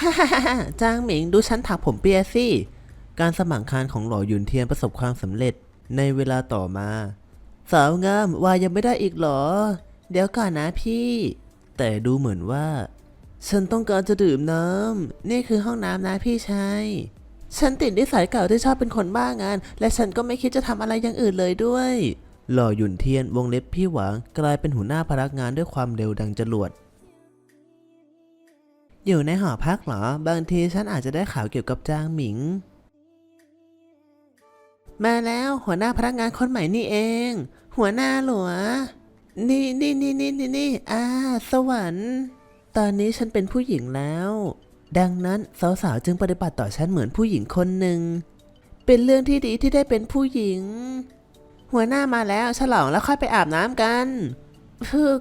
ฮ่าฮ่าฮ่าจางหมิงดูฉันถักผมเปียสิ การสมัครคานของหล่อหยุนเทียนประสบความสำเร็จในเวลาต่อมา สาวงามวายยังไม่ได้อีกหรอ เดี๋ยวก่อนนะพี่ แต่ดูเหมือนว่า ฉันต้องการจะดื่มน้ำนี่คือห้องน้ำนะพี่ชายฉันติดนิสัยเก่าที่ชอบเป็นคนบ้างาน และฉันก็ไม่คิดจะทำอะไรอย่างอื่นเลยด้วย หล่อหยุนเทียนวงเล็บพี่หวังกลายเป็นหัวหน้าพนักงานด้วยความเร็วดังจรวด อยู่ในหอพักเหรอ บางทีฉันอาจจะได้ข่าวเกี่ยวกับจางหมิง มาแล้วหัวหน้าพนักงานคนใหม่นี่เอง หัวหน้าหลัว นี่นี่นี่นี่นี่นี่อ่า สวรรค์ ตอนนี้ฉันเป็นผู้หญิงแล้ว ดังนั้นสาวๆจึงปฏิบัติต่อฉันเหมือนผู้หญิงคนหนึ่ง เป็นเรื่องที่ดีที่ได้เป็นผู้หญิง หัวหน้ามาแล้วฉลองแล้วค่อยไปอาบน้ำกันพึก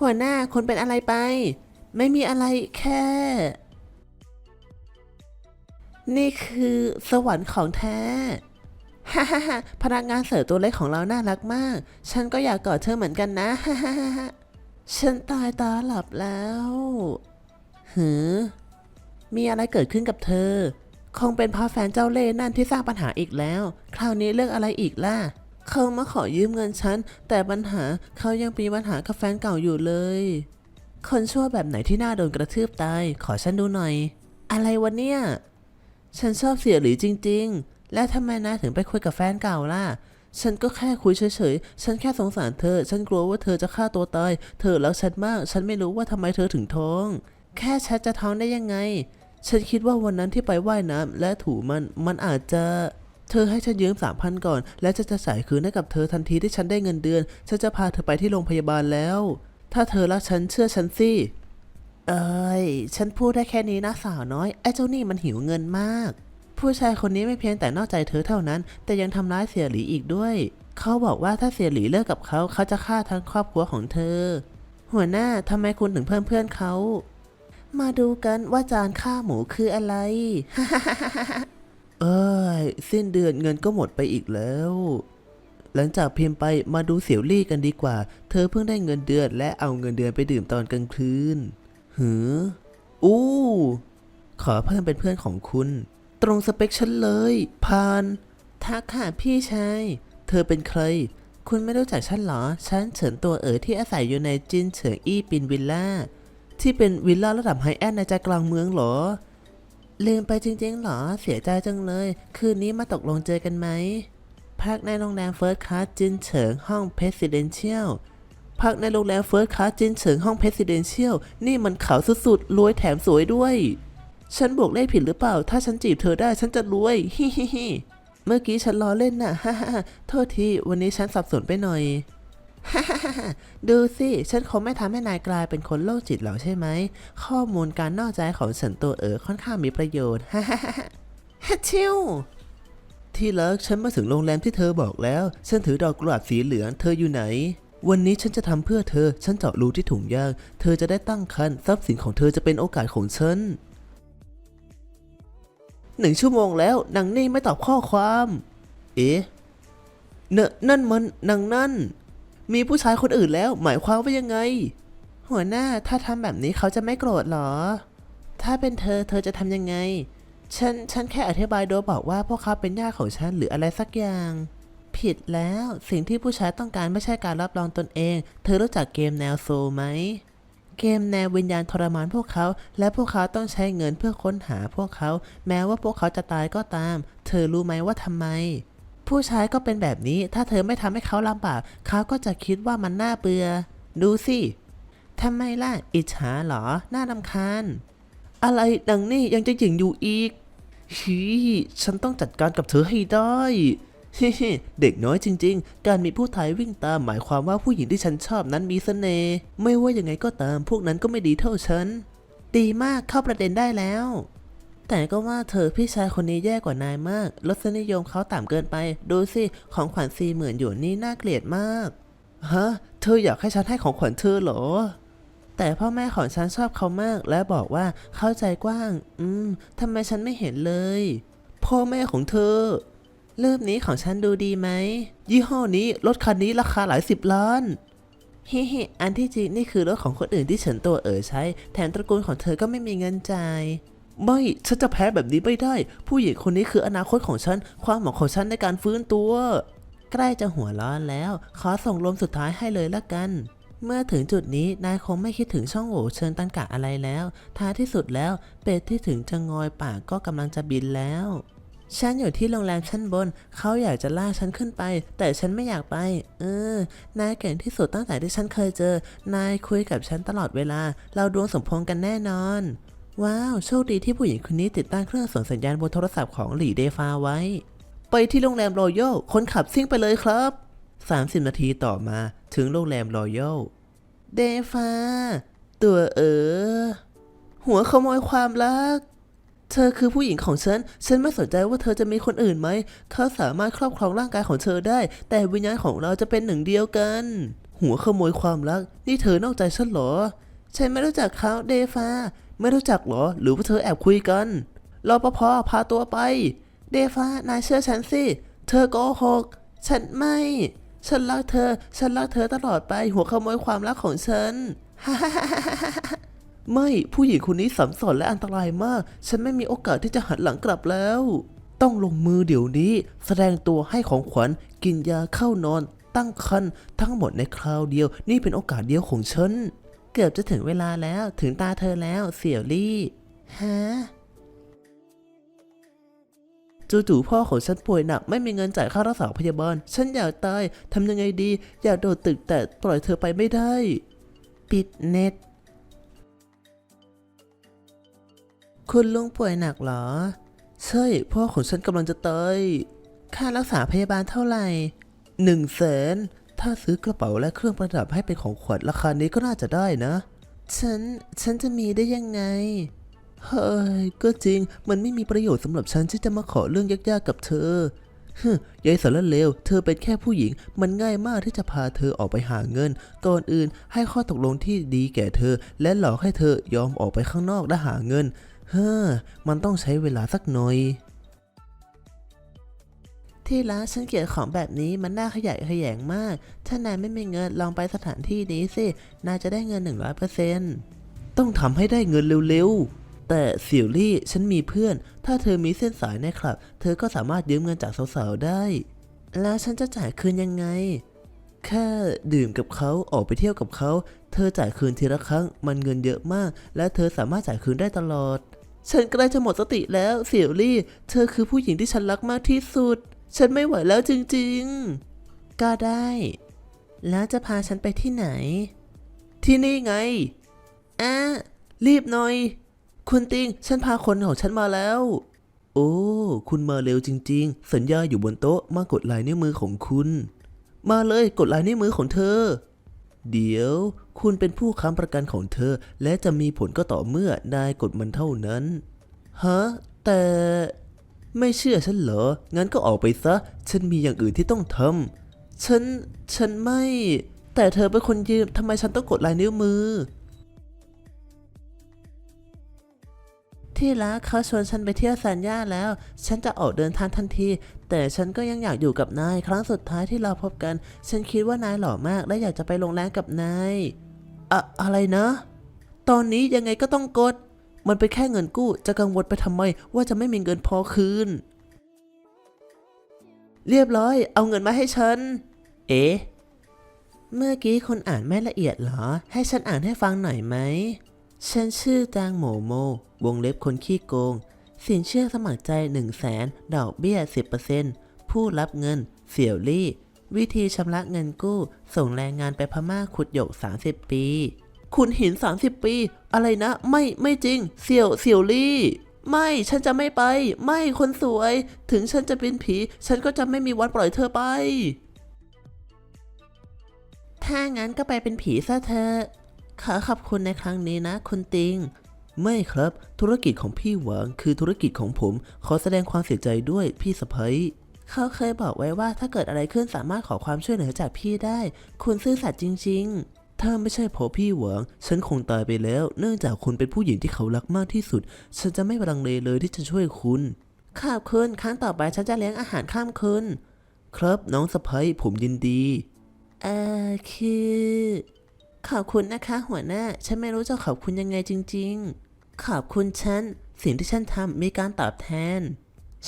หัวหน้าคุณเป็นอะไรไป ไม่มีอะไรแค่ นี่คือสวรรค์ของแท้ฮ่าฮ่าฮ่าพนักงานเสิร์ฟตัวเล็กของเราน่ารักมาก ฉันก็อยากกอดเธอเหมือนกันนะ ฮ่าฮ่าฮ่าฉันตายตาหลับแล้วหือ มีอะไรเกิดขึ้นกับเธอ คงเป็นเพราะแฟนเจ้าเล่นั่นที่สร้างปัญหาอีกแล้ว คราวนี้เรื่องอะไรอีกล่ะ เขามาขอยืมเงินฉัน แต่ปัญหาเขายังมีปัญหากับแฟนเก่าอยู่เลย คนชั่วแบบไหนที่น่าโดนกระทืบตาย ขอฉันดูหน่อย อะไรวะเนี่ย ฉันชอบเสียหลีจริง ๆ และทำไมนายถึงไปคุยกับแฟนเก่าล่ะ ฉันก็แค่คุยเฉยๆ ฉันแค่สงสารเธอ ฉันกลัวว่าเธอจะฆ่าตัวตาย เธอรักฉันมาก ฉันไม่รู้ว่าทำไมเธอถึงท้อง แค่ฉันจะท้องได้ยังไง ฉันคิดว่าวันนั้นที่ไปว่ายน้ำและถูมัน มันอาจจะ เธอให้ฉันยืมสามพันก่อน และจะจะจ่ายคืนให้กับเธอทันทีที่ฉันได้เงินเดือน ฉันจะพาเธอไปที่โรงพยาบาลแล้ว ถ้าเธอรักฉันเชื่อฉันสิ เอ้ย ฉันพูดได้แค่นี้นะสาวน้อย ไอ้เจ้านี่มันหิวเงินมาก ผู้ชายคนนี้ไม่เพียงแต่นอกใจเธอเท่านั้น แต่ยังทำร้ายเสียหลีอีกด้วย เขาบอกว่าถ้าเสียหลีเลิกกับเขา เขาจะฆ่าทั้งครอบครัวของเธอ หัวหน้าทำไมคุณถึงเพิ่มเพื่อนเขา มาดูกันว่าจานข้าหมูคืออะไร เอ้ยสิ้นเดือนเงินก็หมดไปอีกแล้ว หลังจากพิมพ์ไปมาดูเสี่ยวลี่กันดีกว่า เธอเพิ่งได้เงินเดือนและเอาเงินเดือนไปดื่มตอนกลางคืนหืออู้ ขอเพิ่มเป็นเพื่อนของคุณ ตรงสเปคฉันเลยผ่านทักค่ะพี่ชาย เธอเป็นใคร คุณไม่รู้จักฉันเหรอ ฉันเฉินตัวเอ๋อที่อาศัยอยู่ในจินเฉิงอี้ปินวิลล่า ที่เป็นวิลล่าระดับไฮแอนด์ในใจกลางเมืองเหรอ ลืมไปจริงๆเหรอ เสียใจจังเลย คืนนี้มาตกลงเจอกันไหม พักในโรงแรมเฟิร์สคลาสจินเฉิงห้องเพรสิเดนเชียลพักในโรงแรมเฟิร์สคลาสจินเฉิงห้องเพรสิเดนเชียลนี่มันขาวสุดๆรวยแถมสวยด้วย ฉันบวกเลขผิดหรือเปล่า ถ้าฉันจีบเธอได้ฉันจะรวยฮิฮิฮิเมื่อกี้ฉันล้อเล่นน่ะฮ่าฮ่าโทษทีวันนี้ฉันสับสนไปหน่อยฮ่าฮ่าฮ่าดูสิ ฉันคงไม่ทำให้นายกลายเป็นคนโรคจิตหรอกใช่ไหม ข้อมูลการนอกใจของฉันตัวเอ๋อค่อนข้างมีประโยชน์ฮ่าฮ่าฮ่าฮัทชิว ที่รักฉันมาถึงโรงแรมที่เธอบอกแล้ว ฉันถือดอกกุหลาบสีเหลืองเธออยู่ไหน วันนี้ฉันจะทำเพื่อเธอ ฉันเจาะรูที่ถุงยาง เธอจะได้ตั้งครรภ์ทรัพย์สินของเธอจะเป็นโอกาสของฉันหนึ่งชั่วโมงแล้วนางนี่ไม่ตอบข้อความ เอ๊ะเนนั่นมันนางนั่น มีผู้ชายคนอื่นแล้ว หมายความว่ายังไง หัวหน้าถ้าทำแบบนี้เขาจะไม่โกรธหรอ ถ้าเป็นเธอเธอจะทำยังไง ฉัน ฉันแค่อธิบายโดยบอกว่าพวกเขาเป็นญาติของฉันหรืออะไรสักอย่าง ผิดแล้วสิ่งที่ผู้ชายต้องการไม่ใช่การรับรองตนเอง เธอรู้จักเกมแนวโซลไหม เกมแนววิญญาณทรมานพวกเขา และพวกเขาต้องใช้เงินเพื่อค้นหาพวกเขา แม้ว่าพวกเขาจะตายก็ตาม เธอรู้ไหมว่าทำไม ผู้ชายก็เป็นแบบนี้ ถ้าเธอไม่ทำให้เขาลำบาก เขาก็จะคิดว่ามันน่าเบื่อ ดูสิทำไมล่ะ อิจฉาเหรอ น่ารำคาญ อะไรดังนี่ยังจะหยิ่งอยู่อีกฮีฉันต้องจัดการกับเธอให้ได้เด็กน้อยจริง ๆ การมีผู้ชายวิ่งตามหมายความว่าผู้หญิงที่ฉันชอบนั้นมีเสน่ห์ ไม่ว่ายังไงก็ตามพวกนั้นก็ไม่ดีเท่าฉัน ดีมากเข้าประเด็นได้แล้ว แต่ก็ว่าเธอพี่ชายคนนี้แย่กว่านายมาก รสนิยมเขาต่ำเกินไป ดูสิ ของขวัญสี่หมื่นหยวนนี่น่าเกลียดมาก ฮะ เธออยากให้ฉันให้ของขวัญเธอเหรอ แต่พ่อแม่ของฉันชอบเขามากและบอกว่าเข้าใจกว้าง อืมทำไมฉันไม่เห็นเลย พ่อแม่ของเธอรูปนี้ของฉันดูดีไหม ยี่ห้อนี้รถคันนี้ราคาหลายสิบล้านฮิฮิอันที่จริงนี่คือรถของคนอื่นที่ฉันตัวเอ๋อใช้ แถมตระกูลของเธอก็ไม่มีเงินจ่าย ไม่ฉันจะแพ้แบบนี้ไม่ได้ ผู้หญิงคนนี้คืออนาคตของฉัน ความหวังของฉันในการฟื้นตัว ใกล้จะหัวร้อนแล้ว ขอส่งลมสุดท้ายให้เลยละกัน เมื่อถึงจุดนี้นายคงไม่คิดถึงช่องโหว่เชิญตันกะอะไรแล้ว ท้ายที่สุดแล้ว เป็ดที่ถึงจะงอยปากก็กำลังจะบินแล้ว ฉันอยู่ที่โรงแรมชั้นบน เขาอยากจะลากฉันขึ้นไป แต่ฉันไม่อยากไป เออ นายเก่งที่สุดตั้งแต่ที่ฉันเคยเจอ นายคุยกับฉันตลอดเวลา เราดวงสมพงกันแน่นอน ว้าว โชคดีที่ผู้หญิงคนนี้ติดตั้งเครื่องส่งสัญญาณบนโทรศัพท์ของหลี่เดฟาไว้ ไปที่โรงแรมรอยัลคนขับซิ่งไปเลยครับ 30 นาทีต่อมาถึงโรงแรมรอยัลเดฟ้า ตัวเออ หัวขโมยความรัก เธอคือผู้หญิงของฉัน ฉันไม่สนใจว่าเธอจะมีคนอื่นไหม เขาสามารถครอบครองร่างกายของเธอได้ แต่วิญญาณของเราจะเป็นหนึ่งเดียวกัน หัวขโมยความรัก นี่เธอนอกใจฉันเหรอ ฉันไม่รู้จักเขาเดฟ้า ไม่รู้จักเหรอ หรือว่าเธอแอบคุยกัน รอปภพาตัวไป เดฟ้านายเชื่อฉันสิ เธอโกหก ฉันไม่ ฉันรักเธอ ฉันรักเธอตลอดไปหัวขโมยความรักของฉัน ไม่ผู้หญิงคนนี้สัมสนและอันตรายมาก ฉันไม่มีโอกาสที่จะหันหลังกลับแล้ว ต้องลงมือเดี๋ยวนี้ แสดงตัวให้ของขวัญกินยาเข้านอน ตั้งครรภ์ทั้งหมดในคราวเดียว นี่เป็นโอกาสเดียวของฉัน เกือบจะถึงเวลาแล้วถึงตาเธอแล้ว เสี่ยวลี่ฮะ จู่ๆพ่อของฉันป่วยหนักไม่มีเงินจ่ายค่ารักษาพยาบาล ฉันอยากตายทำยังไงดี อยากโดดตึกแต่ปล่อยเธอไปไม่ได้ ปิดเน็ต คุณลุงป่วยหนักเหรอ ใช่ พ่อของฉันกำลังจะตาย ค่ารักษาพยาบาลเท่าไหร่หนึ่งแสน ถ้าซื้อกระเป๋าและเครื่องประดับให้เป็นของขวัญราคานี้ก็น่าจะได้นะ ฉัน ฉันจะมีได้ยังไง เฮ้ย ก็จริง มันไม่มีประโยชน์สำหรับฉันที่จะมาขอเรื่องยากๆกับเธอฮึยายสารเลว เธอเป็นแค่ผู้หญิง มันง่ายมากที่จะพาเธอออกไปหาเงิน ก่อนอื่นให้ข้อตกลงที่ดีแก่เธอ และหลอกให้เธอยอมออกไปข้างนอกและหาเงิน เฮ้อ มันต้องใช้เวลาสักหน่อย ที่ร้านฉันเกลียดของแบบนี้มันน่าขยะแขยงมาก ถ้านายไม่มีเงินลองไปสถานที่นี้สิ นายจะได้เงิน 100%ต้องทำให้ได้เงินเร็วๆ แต่สี่ยวลี่ฉันมีเพื่อน ถ้าเธอมีเส้นสายในคลับ เธอก็สามารถยืมเงินจากสาวๆได้ แล้วฉันจะจ่ายคืนยังไง แค่ดื่มกับเขาออกไปเที่ยวกับเขา เธอจ่ายคืนทีละครั้ง มันเงินเยอะมาก และเธอสามารถจ่ายคืนได้ตลอด ฉันใกล้จะหมดสติแล้วสี่ยวลี่ เธอคือผู้หญิงที่ฉันรักมากที่สุด ฉันไม่ไหวแล้วจริงๆ ก็ได้ แล้วจะพาฉันไปที่ไหน ที่นี่ไงอะรีบหน่อย คุณติง ฉันพาคนของฉันมาแล้ว โอ้ คุณมาเร็วจริง ๆ สัญญาอยู่บนโต๊ะมากดลายนิ้วมือของคุณ มาเลยกดลายนิ้วมือของเธอ เดี๋ยว คุณเป็นผู้ค้ำประกันของเธอ และจะมีผลก็ต่อเมื่อนายกดมันเท่านั้น ฮะ แต่ไม่เชื่อฉันเหรอ งั้นก็ออกไปซะ ฉันมีอย่างอื่นที่ต้องทำ ฉัน ฉันไม่ แต่เธอเป็นคนยืมทำไมฉันต้องกดลายนิ้วมือ ที่รักเขาชวนฉันไปเที่ยวซานย่าแล้ว ฉันจะออกเดินทางทันที แต่ฉันก็ยังอยากอยู่กับนาย ครั้งสุดท้ายที่เราพบกัน ฉันคิดว่านายหล่อมากและอยากจะไปโรงแรมกับนายอะอะไรนะ ตอนนี้ยังไงก็ต้องกด มันเป็นแค่เงินกู้จะกังวลไปทำไมว่าจะไม่มีเงินพอคืน เรียบร้อย เอาเงินมาให้ฉัน เอ๊ะเมื่อกี้คนอ่านไม่ละเอียดเหรอ ให้ฉันอ่านให้ฟังหน่อยไหม ฉันชื่อจางโมโม วงเล็บคนขี้โกง สินเชื่อสมัครใจ 1 0 0 0 0แสนดอกเบี้ย 10%ผู้รับเงิน เสี่ยวลี่ วิธีชำระเงินกู้ ส่งแรงงานไปพม่าขุดหยก 30 ปี คุณหิน 30 ปี อะไรนะ ไม่ไม่จริง เสี่ยวเสี่ยวลี่ ไม่ฉันจะไม่ไป ไม่คนสวย ถึงฉันจะเป็นผี ฉันก็จะไม่มีวันปล่อยเธอไป ถ้างั้นก็ไปเป็นผีซะเธอะ ขอขอบคุณในครั้งนี้นะคุณติง ไม่ครับ ธุรกิจของพี่หวังคือธุรกิจของผม ขอแสดงความเสียใจด้วยพี่สะพ้ยเขาเคยบอกไว้ว่าถ้าเกิดอะไรขึ้นสามารถขอความช่วยเหลือจากพี่ได้ คุณซื่อสัตย์จริง ๆถ้าไม่ใช่เพราะพี่หวัง ฉันคงตายไปแล้ว เนื่องจากคุณเป็นผู้หญิงที่เขารักมากที่สุด ฉันจะไม่ลังเลเลยที่จะช่วยคุณขอบคุณครั้งต่อไปฉันจะเลี้ยงอาหารข้ามคืนครับน้องสะพ้ยผมยินดีเอ่อคือ ขอบคุณนะคะหัวหน้า ฉันไม่รู้จะขอบคุณยังไงจริง ๆ ขอบคุณฉัน สิ่งที่ฉันทำมีการตอบแทน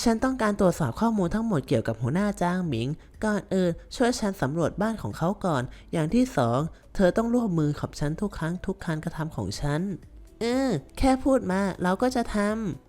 ฉันต้องการตรวจสอบข้อมูลทั้งหมดเกี่ยวกับหัวหน้าจ้างหมิง ก่อนอื่นช่วยฉันสำรวจบ้านของเขาก่อน อย่างที่สองเธอต้องร่วมมือกับฉันทุกครั้งทุกการกระทำของฉัน เออ แค่พูดมาเราก็จะทำ